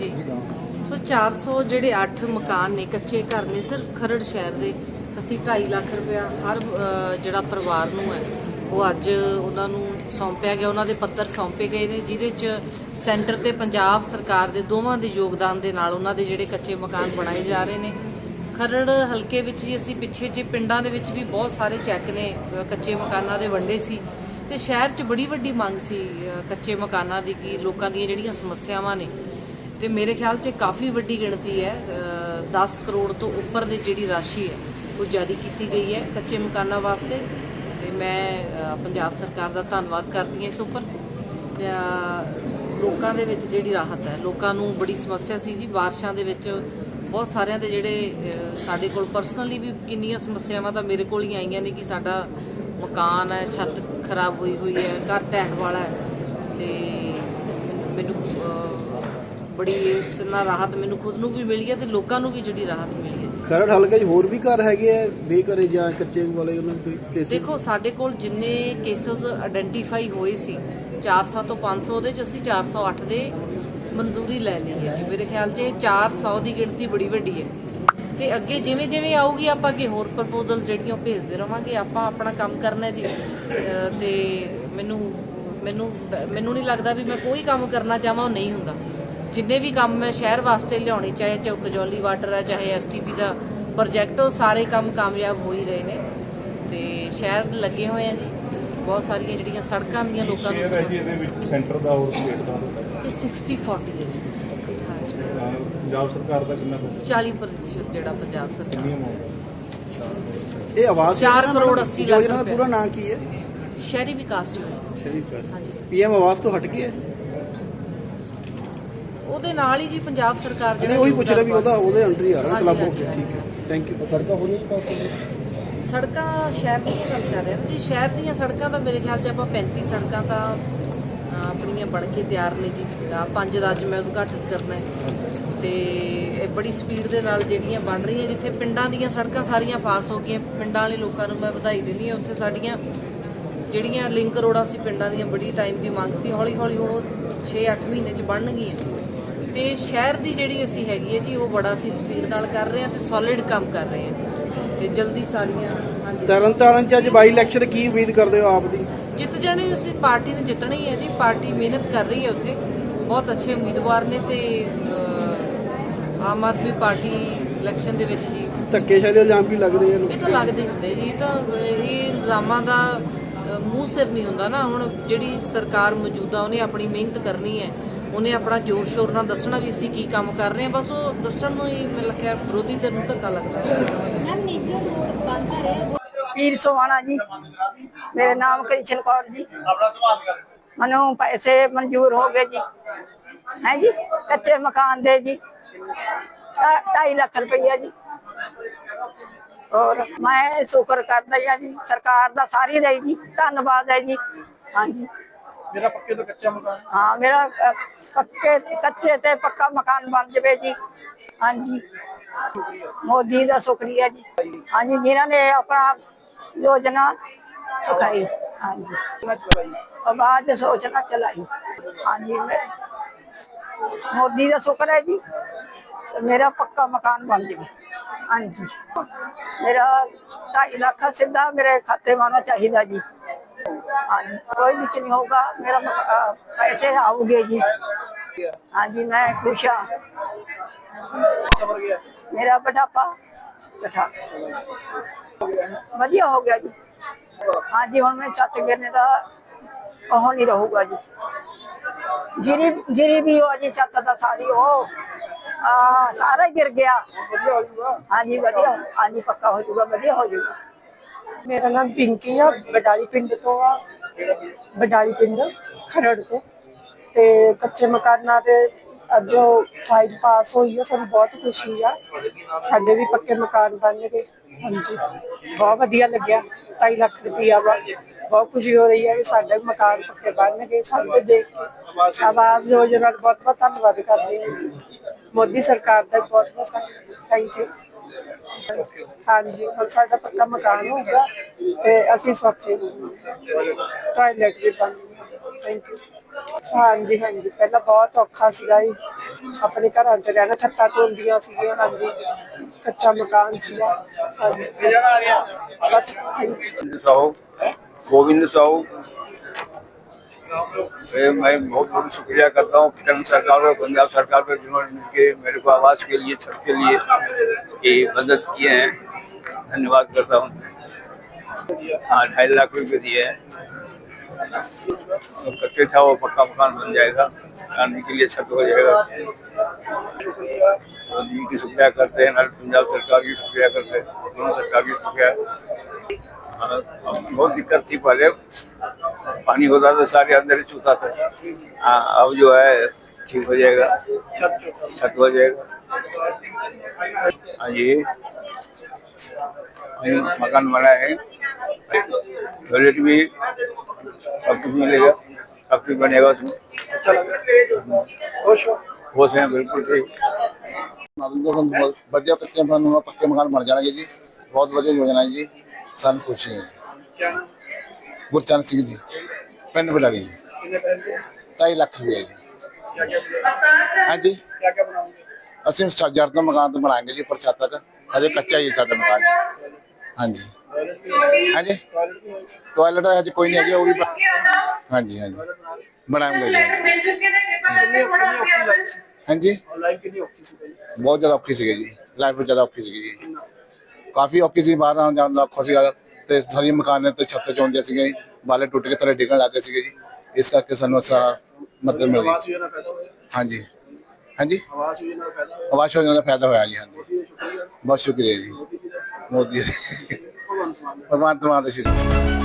ਜੀ ਸੋ 400 ਜਿਹੜੇ 8 ਮਕਾਨ ਨੇ ਕੱਚੇ ਘਰ ਨੇ, ਸਿਰਫ ਖਰੜ ਸ਼ਹਿਰ ਦੇ, ਅਸੀਂ 2.5 ਲੱਖ ਰੁਪਇਆ ਹਰ ਜਿਹੜਾ ਪਰਿਵਾਰ ਨੂੰ ਹੈ, ਉਹ ਅੱਜ ਉਹਨਾਂ ਨੂੰ ਸੌਂਪਿਆ ਗਿਆ, ਉਹਨਾਂ ਦੇ ਪੱਤਰ ਸੌਂਪੇ ਗਏ ਨੇ, ਜਿਹਦੇ ਚ ਸੈਂਟਰ ਤੇ ਪੰਜਾਬ ਸਰਕਾਰ ਦੇ ਦੋਵਾਂ ਦੇ ਯੋਗਦਾਨ ਦੇ ਨਾਲ ਉਹਨਾਂ ਦੇ ਜਿਹੜੇ ਕੱਚੇ ਮਕਾਨ ਬਣਾਏ ਜਾ ਰਹੇ ਨੇ। ਖਰੜ ਹਲਕੇ ਵਿੱਚ ਹੀ ਅਸੀਂ ਪਿੱਛੇ ਜੇ ਪਿੰਡਾਂ ਦੇ ਵਿੱਚ ਵੀ ਬਹੁਤ ਸਾਰੇ ਚੈੱਕ ਨੇ ਕੱਚੇ ਮਕਾਨਾਂ ਦੇ ਵੰਡੇ ਸੀ, ਤੇ ਸ਼ਹਿਰ 'ਚ ਬੜੀ ਵੱਡੀ ਮੰਗ ਸੀ ਕੱਚੇ ਮਕਾਨਾਂ ਦੀ, ਕਿ ਲੋਕਾਂ ਦੀਆਂ ਜਿਹੜੀਆਂ ਸਮੱਸਿਆਵਾਂ ਨੇ ਤੇ ਮੇਰੇ ਖਿਆਲ 'ਚ ਕਾਫੀ ਵੱਡੀ ਗਿਣਤੀ ਹੈ ਅ, 10 ਕਰੋੜ ਤੋਂ ਉੱਪਰ ਦੀ ਜਿਹੜੀ ਰਾਸ਼ੀ ਹੈ ਉਹ ਜਾਰੀ ਕੀਤੀ ਗਈ ਹੈ ਕੱਚੇ ਮਕਾਨਾਂ ਵਾਸਤੇ। ਤੇ ਮੈਂ ਪੰਜਾਬ ਸਰਕਾਰ ਦਾ ਧੰਨਵਾਦ ਕਰਦੀ ਹਾਂ ਇਸ ਉੱਪਰ। ਲੋਕਾਂ ਦੇ ਵਿੱਚ ਜਿਹੜੀ ਰਾਹਤ ਹੈ ਲੋਕਾਂ ਨੂੰ ਬੜੀ ਸਮੱਸਿਆ ਸੀ ਜੀ। ਬਾਰਿਸ਼ਾਂ ਦੇ ਵਿੱਚ ਬਹੁਤ ਸਾਰਿਆਂ ਦੇ ਜਿਹੜੇ ਸਾਡੇ ਕੋਲ ਪਰਸਨਲੀ ਵੀ ਕਿੰਨੀਆਂ ਸਮੱਸਿਆਵਾਂ ਤਾਂ ਮੇਰੇ ਕੋਲ ਹੀ ਆਈਆਂ ਨੇ ਕਿ ਸਾਡਾ ਮਕਾਨ ਹੈ ਛੱਤ ਖਰਾਬ ਹੋਈ ਹੋਈ ਹੈ ਘਰ ਢਹਿਣ ਵਾਲਾ ਹੈ। ਤੇ ਮੈਨੂੰ ਬੜੀ ਇਸ ਨਾਲ ਰਾਹਤ ਮੈਨੂੰ ਖੁਦ ਨੂੰ ਵੀ ਮਿਲੀ ਹੈ ਤੇ ਲੋਕਾਂ ਨੂੰ ਵੀ ਜਿਹੜੀ ਰਾਹਤ ਮਿਲੀ ਹੈ ਜੀ। ਖਰੜ ਹਲਕੇ 'ਚ ਹੋਰ ਵੀ ਘਰ ਹੈਗੇ ਆ ਬੇਘਰੇ ਜਾਂ ਕੱਚੇ ਵਾਲੇ ਉਹਨਾਂ ਦੇ ਕੋਈ ਕੇਸ ਦੇਖੋ ਸਾਡੇ ਕੋਲ ਜਿੰਨੇ ਕੇਸਸ ਆਇਡੈਂਟੀਫਾਈ ਹੋਏ ਸੀ 400 ਤੋਂ 500 ਦੇ ਚ ਅਸੀਂ 408 ਦੇ ਮਨਜ਼ੂਰੀ ਲੈ ਲਈ ਹੈ ਜੀ। ਮੇਰੇ ਖਿਆਲ 'ਚ ਇਹ 400 ਦੀ ਗਿਣਤੀ ਬੜੀ ਵੱਡੀ ਹੈ। ਤੇ ਅੱਗੇ ਜਿਵੇਂ ਜਿਵੇਂ ਆਊਗੀ ਆਪਾਂ ਅੱਗੇ ਹੋਰ ਪ੍ਰਪੋਜ਼ਲ ਜਿਹੜੀਆਂ ਭੇਜਦੇ ਰਵਾਂਗੇ। ਆਪਾਂ ਆਪਣਾ ਕੰਮ ਕਰਨਾ ਹੈ ਜੀ। ਤੇ ਮੈਨੂੰ ਮੈਨੂੰ ਮੈਨੂੰ ਨਹੀਂ ਲੱਗਦਾ ਵੀ ਮੈਂ ਕੋਈ ਕੰਮ ਕਰਨਾ ਚਾਹਾਂ ਉਹ ਨਹੀਂ ਹੁੰਦਾ। ਜਿੰਨੇ ਵੀ ਕੰਮ ਮੈਂ ਸ਼ਹਿਰ ਵਾਸਤੇ ਲਿਆਉਣੇ ਚਾਹੇ ਚੌਕ ਜੌਲੀ ਵਾਟਰ ਹੈ ਚਾਹੇ ਐਸਟੀਪੀ ਦਾ ਪ੍ਰੋਜੈਕਟ ਉਹ ਸਾਰੇ ਕੰਮ ਕਾਮਯਾਬ ਹੋ ਹੀ ਰਹੇ ਨੇ ਤੇ ਸ਼ਹਿਰ ਲੱਗੇ ਹੋਏ ਆ ਜੀ। ਬਹੁਤ ਸਾਰੀਆਂ ਜਿਹੜੀਆਂ ਸੜਕਾਂ ਦੀਆਂ ਲੋਕਾਂ ਨੂੰ ਇਹਦੇ ਵਿੱਚ ਸੈਂਟਰ ਦਾ ਔਰ ਸਟੇਟ ਦਾ ਇਹ 60 40 ਹੈ ਜੀ। ਪੰਜਾਬ ਸਰਕਾਰ ਦਾ ਕਿੰਨਾ ਕੁ? 40% ਜਿਹੜਾ ਪੰਜਾਬ ਸਰਕਾਰ ਇਹ ਆਵਾਜ਼ ਚਾਰ ਯੋਜਨਾ ਕਰੋੜ ਮੈਡਮ, ਅੱਸੀ ਲੱਖ ਯੋਜਨਾ ਦਾ। ਪੂਰਾ ਨਾਂ ਕੀ ਹੈ? ਸ਼ਹਿਰੀ ਵਿਕਾਸ ਜੋ ਹੈ ਸ਼ਰੀਫ ਹਾਂਜੀ। ਪੀਐਮ ਆਵਾਜ਼ ਤੋਂ ਹਟ ਗਿਆ ਹੈ? ਉਹਦੇ ਨਾਲ ਹੀ ਜੀ ਪੰਜਾਬ ਸਰਕਾਰ ਨਹੀਂ ਉਹੀ ਪੁੱਛ ਰਿਹਾ ਵੀ ਉਹਦਾ ਉਹਦੇ ਅੰਡਰ ਹੀ ਆ ਰਿਹਾ ਕਲੱਬ ਹੋ ਠੀਕ ਹੈ। ਥੈਂਕ ਯੂ ਸੜਕਾਂ ਹੋ ਰਹੀਆਂ ਪਾਸ ਸੜਕਾਂ ਸ਼ਹਿਰ ਦੀਆਂ ਗੱਲ ਕਰ ਰਹੇ ਹਾਂ ਜੀ। ਸ਼ਹਿਰ ਦੀਆਂ ਸੜਕਾਂ ਤਾਂ ਮੇਰੇ ਖਿਆਲ 'ਚ ਆਪਾਂ 35 ਸੜਕਾਂ ਤਾਂ ਆਪਣੀਆਂ ਬਣ ਕੇ ਤਿਆਰ ਨੇ ਜੀ। ਪੰਜ ਦਾ ਅੱਜ ਮੈਂ ਉਦਘਾਟਨ ਕਰਨਾ ਹੈ। ਤੇ ਇਹ ਬੜੀ ਸਪੀਡ ਦੇ ਨਾਲ ਜਿਹੜੀਆਂ ਬਣ ਰਹੀਆਂ ਜਿੱਥੇ ਪਿੰਡਾਂ ਦੀਆਂ ਸੜਕਾਂ ਸਾਰੀਆਂ ਪਾਸ ਹੋ ਗਈਆਂ। ਪਿੰਡਾਂ ਵਾਲੇ ਲੋਕਾਂ ਨੂੰ ਮੈਂ ਵਧਾਈ ਦਿੰਦੀ ਹਾਂ। ਉੱਥੇ ਸਾਡੀਆਂ ਜਿਹੜੀਆਂ ਲਿੰਕ ਰੋਡਾਂ ਸੀ ਪਿੰਡਾਂ ਦੀਆਂ ਬੜੀ ਟਾਈਮ ਦੀ ਮੰਗ ਸੀ। ਹੌਲੀ ਹੌਲੀ ਹੁਣ ਉਹ 6-8 ਮਹੀਨੇ 'ਚ ਬਣਨਗੀਆਂ। ਤੇ ਸ਼ਹਿਰ ਦੀ ਜਿਹੜੀ ਅਸੀਂ ਹੈਗੀ ਹੈ ਜੀ ਉਹ ਬੜਾ ਅਸੀਂ ਸਪੀਡ ਨਾਲ ਕਰ ਰਹੇ ਹਾਂ ਤੇ ਸੋਲਿਡ ਕੰਮ ਕਰ ਰਹੇ ਹਾਂ ਤੇ ਜਲਦੀ ਸਾਰੀਆਂ ਹਾਂਜੀ। ਤਰਨ ਤਾਰਨ ਚ ਅੱਜ ਬਾਈ ਇਲੈਕਸ਼ਨ ਕੀ ਉਮੀਦ ਕਰਦੇ ਹੋ ਆਪ ਦੀ? ਜਿੱਤ ਜਾਣੇ ਅਸੀਂ ਪਾਰਟੀ ਨੇ ਜਿੱਤਣਾ ਹੀ ਹੈ ਜੀ ਪਾਰਟੀ ਮਿਹਨਤ ਕਰ ਰਹੀ ਹੈ ਉੱਥੇ। ਬਹੁਤ ਅੱਛੇ ਉਮੀਦਵਾਰ ਨੇ ਤੇ ਅਹ, ਆਮ ਆਦਮੀ ਪਾਰਟੀ ਇਲੈਕਸ਼ਨ ਦੇ ਵਿੱਚ ਜੀ। ਧੱਕੇ ਸ਼ਾਇਦ ਇਲਜ਼ਾਮ ਵੀ ਲੱਗ ਰਹੇ ਆ ਇਹ ਲੋਕ ਤਾਂ ਲੱਗਦੇ ਹੁੰਦੇ ਜੀ ਇਹ ਤਾਂ ਇਹ ਇਲਜ਼ਾਮਾਂ ਦਾ ਮੂੰਹ ਸਿਰ ਨਹੀਂ ਹੁੰਦਾ ਨਾ। ਹੁਣ ਜਿਹੜੀ ਸਰਕਾਰ ਮੌਜੂਦਾ ਉਹਨੇ ਆਪਣੀ ਮਿਹਨਤ ਕਰਨੀ ਹੈ। ਉਹਨੇ ਆਪਣਾ ਜ਼ੋਰ ਸ਼ੋਰ ਨਾਲ ਦੱਸਣਾ ਵੀ ਅਸੀਂ ਕੀ ਕੰਮ ਕਰ ਰਹੇ ਹਾਂ। ਬਸ ਉਹ ਦੱਸਣ ਨੂੰ ਹੀ ਮੈਨੂੰ ਲੱਗਿਆ ਵਿਰੋਧੀ ਧਿਰ ਨੂੰ ਧੱਕਾ ਲੱਗਦਾ। ਹੈ ਮੈਮ ਨੀਚਰ ਰੋਡ ਬੰਦ ਹੈ। ਪੀਰ ਸੋਹਾਣਾ ਜੀ। ਮੇਰੇ ਨਾਮ ਕ੍ਰਿਸ਼ਨ ਕੌਰ ਜੀ। ਮੈਨੂੰ ਪੈਸੇ ਮਨਜ਼ੂਰ ਹੋ ਗਏ ਜੀ। ਹੈ ਜੀ? ਕੱਚੇ ਮਕਾਨ ਦੇ ਜੀ। 2.5 ਲੱਖ ਰੁਪਈਆ ਜੀ। ਔਰ ਮੈਂ ਸ਼ੁਕਰ ਕਰਦਾ ਹਾਂ ਜੀ ਸਰਕਾਰ ਦਾ ਸਾਰੀ ਦਾ ਜੀ। ਧੰਨਵਾਦ ਹੈ ਜੀ। ਹਾਂਜੀ। ਮੇਰਾ ਪੱਕੇ ਤੋਂ ਕੱਚਾ ਮਕਾਨ ਹਾਂ। ਮੇਰਾ ਅ, ਪੱਕੇ ਕੱਚੇ ਤੇ ਪੱਕਾ ਮਕਾਨ ਬਣ ਜਵੇ ਜੀ। ਹਾਂਜੀ। ਮੋਦੀ ਦਾ ਸ਼ੁਕਰੀਆ ਜੀ। ਹਾਂਜੀ ਜਿਨ੍ਹਾਂ ਨੇ ਆਪਣਾ ਯੋਜਨਾ ਸੁਖਾਈ। ਹਾਂਜੀ। ਆਵਾਜ਼ ਸੋਚਣਾ ਚਲਾਈ। ਹਾਂਜੀ ਮੈਂ ਮੋਦੀ ਦਾ ਸ਼ੁਕਰ ਹੈ ਜੀ। ਮੇਰਾ ਪੱਕਾ ਮਕਾਨ ਬਣ ਜਾਵੇ। ਹਾਂਜੀ। ਮੇਰਾ 2.5 ਲੱਖ ਸਿੱਧਾ ਮੇਰੇ ਖਾਤੇ ਮਾਨਾ ਚਾਹੀਦਾ ਜੀ। ਹਾਂਜੀ ਕੋਈ ਵਿੱਚ ਨਹੀਂ ਹੋਗਾ ਮੇਰਾ ਮਕ- ਅਹ ਪੈਸੇ ਆਉਗੇ ਜੀ ਹਾਂਜੀ ਮੈਂ ਖੁਸ਼ ਹਾਂ ਸਵਰ ਗਿਆ ਮੇਰਾ ਬੁਢਾਪਾ ਕਠਾ ਵਧੀਆ ਹੋ ਗਿਆ ਜੀ ਹਾਂਜੀ ਹੁਣ ਮੈਂ ਛੱਤ ਗਿਰਨੇ ਦਾ ਉਹ ਨਹੀਂ ਰਹੂਗਾ ਜੀ ਗਿਰੀ ਗਿਰੀ ਵੀ ਹੋ ਜੀ ਛੱਤ ਦਾ ਸਾਰੀ ਉਹ ਆ ਸਾਰਾ ਹੀ ਗਿਰ ਗਿਆ ਵਧੀਆ ਹੋ ਜੂਗਾ ਹਾਂਜੀ ਵਧੀਆ ਹਾਂਜੀ ਪੱਕਾ ਹੋ ਜਾਊਗਾ ਵਧੀਆ ਹੋ ਜਾਊਗਾ ਮੇਰਾ ਨਾਮ ਪਿੰਕੀ ਆ, ਬਡਾਲੀ ਪਿੰਡ ਤੋਂ ਆ, ਬਡਾਲੀ ਪਿੰਡ ਖਰੜ ਤੋਂ। ਤੇ ਕੱਚੇ ਮਕਾਨਾਂ ਤੇ ਅੱਜ ਉਹ ਫਾਈਲ ਪਾਸ ਹੋਈ ਆ, ਸਾਨੂੰ ਬਹੁਤ ਖੁਸ਼ੀ ਆ। ਸਾਡੇ ਵੀ ਪੱਕੇ ਮਕਾਨ ਬਣ ਗਏ। ਹਾਂਜੀ, ਬਹੁਤ ਵਧੀਆ ਲੱਗਿਆ। 2.5 ਲੱਖ ਰੁਪਈਆ ਵਾ। ਬਹੁਤ ਖੁਸ਼ੀ ਹੋ ਰਹੀ ਹੈ ਕਿ ਸਾਡੇ ਵੀ ਮਕਾਨ ਪੱਕੇ ਬਣ ਗਏ ਸਾਨੂੰ ਤੇ ਦੇਖ ਕੇ। ਆਵਾਜ਼ ਯੋਜਨਾ ਦਾ ਬਹੁਤ ਬਹੁਤ ਧੰਨਵਾਦ ਕਰਦੇ ਹਾਂ। ਮੋਦੀ ਸਰਕਾਰ ਦਾ ਬਹੁਤ ਬਹੁਤ ਥੈਂਕ ਯੂ ਹਾਂਜੀ ਹਾਂਜੀ ਪਹਿਲਾਂ ਬਹੁਤ ਔਖਾ ਸੀਗਾ ਜੀ। ਆਪਣੇ ਘਰਾਂ 'ਚ ਰਹਿਣਾ, ਛੱਤਾਂ ਹੁੰਦੀਆਂ ਸੀ ਹਾਂਜੀ। ਕੱਚਾ ਮਕਾਨ ਸੀਗਾ। ਹਾਂਜੀ। ਬਸ ਥੈਂਕ ਯੂ। ਸਾਹੂ। ਗੋਬਿੰਦ मैं बहुत बहुत शुक्रिया करता हूँ केंद्र सरकार और पंजाब सरकार पर जिन्होंने मेरे को आवास के लिए, छत के लिए ये मदद किए हैं। धन्यवाद करता हूँ। हाँ ढाई लाख रुपए दिए हैं। तो कच्चे था वो पक्का मकान बन जाएगा। रहने के लिए छत हो जाएगा। मोदी की शुक्रिया करते हैं पंजाब सरकार की शुक्रिया करते हैं दोनों सरकार की शुक्रिया। बहुत दिक्कत थी पहले पानी होता था सारे अंदर ही छूता था हाँ, अब जो है ठीक हो जाएगा छत हो जाएगा हाँ जी ये मकान बना है टॉयलेट भी सब कुछ मिलेगा सब कुछ बनेगा उसमें अच्छा लगा खुश हो वो से बिल्कुल ठीक ਮਤਲਬ ਕਿ ਸਾਨੂੰ ਬਹੁਤ ਵਧੀਆ ਕੱਚੇ ਮਕਾਨ ਨੂੰ ਪੱਕੇ ਮਕਾਨ ਬਣ ਜਾਣਗੇ ਜੀ ਬਹੁਤ ਵਧੀਆ ਯੋਜਨਾ ਹੈ ਜੀ ਸਾਨੂੰ ਕੁਛ ਨਹੀਂ ਕਿਆ ਨਾਮ? ਗੁਰਚਰਨ ਸਿੰਘ ਜੀ ਪਿੰਡ ਬਲਾੜੀ ਜੀ ਕਿੰਨੇ ਪੈਸੇ 2.5 ਲੱਖ ਰੁਪਏ ਜੀ ਕਿਆ ਕਿਆ ਬਣਾਉਂਗੇ ਹਾਂਜੀ ਕਿਆ ਕਿਆ ਬਣਾਉਂਗੇ ਅਸੀਂ ਸੱਜਰ ਦਾ ਮਕਾਨ ਤਾਂ ਬਣਾਏਂਗੇ ਜੀ ਪਰ ਛੱਤ ਤੱਕ ਹਜੇ ਕੱਚਾ ਹੀ ਹੈ ਸਾਡਾ ਮਕਾਨ ਹਾਂਜੀ ਟਾਇਲਟ ਵੀ ਹਾਂਜੀ ਟਾਇਲਟ ਵੀ ਹੋਏਗੀ। ਟਾਇਲਟ ਹਜੇ ਕੋਈ ਨਹੀਂ ਹੈਗੀ ਉਹ ਵੀ ਬ- ਹਾਂਜੀ ਹਾਂਜੀ ਟਾਇਲਟ ਬਣਾ ਲਈ। ਬਣਾਉਂਗੇ ਜੀ ਕਿੰਨੀ ਔਖੀ- ਕਿੰਨੀ ਔਖੀ ਲੱਗੀ ਸੀ? ਹਾਂਜੀ ਔਨਲਾਈਨ ਕਿੰਨੀ ਔਖੀ ਸੀ ਪਹਿਲੇ? ਬਹੁਤ ਜ਼ਿਆਦਾ ਔਖੀ ਸੀਗੀ ਜੀ ਲਾਈਫ ਵਿੱਚ ਜ਼ਿਆਦਾ ਔਖੀ ਸੀਗੀ ਜੀ ਕਾਫੀ ਔਖੀ ਸੀ ਬਾਹਰ ਆਉਣ ਜਾਣ ਦਾ ਔਖਾ ਸੀਗਾ। ਤੇ ਸਾਰੀਆਂ ਮਕਾਨਾਂ ਤੇ ਛੱਤ ਚੋਂ ਹੁੰਦੀਆਂ ਸੀਗੇ ਬਾਲੇ ਟੁੱਟ ਕੇ ਥੱਲੇ ਡਿੱਗਣ ਲੱਗ ਗਏ ਸੀਗੇ ਜੀ। ਇਸ ਕਰਕੇ ਸਾਨੂੰ ਸਾ ਮਦਦ ਮਿਲ। ਗਈ ਹਾਂਜੀ। ਹਾਂਜੀ? ਆਵਾਸ ਯੋਜਨਾ ਦਾ ਫਾਇਦਾ ਹੋਇਆ? ਜੀ ਹਾਂਜੀ। ਬਹੁਤ ਸ਼ੁਕਰੀਆ ਜੀ। ਮੋਦੀ ਭਗਵੰਤ ਮਾਨ ਦਾ ਸ਼ੁਕਰੀਆ।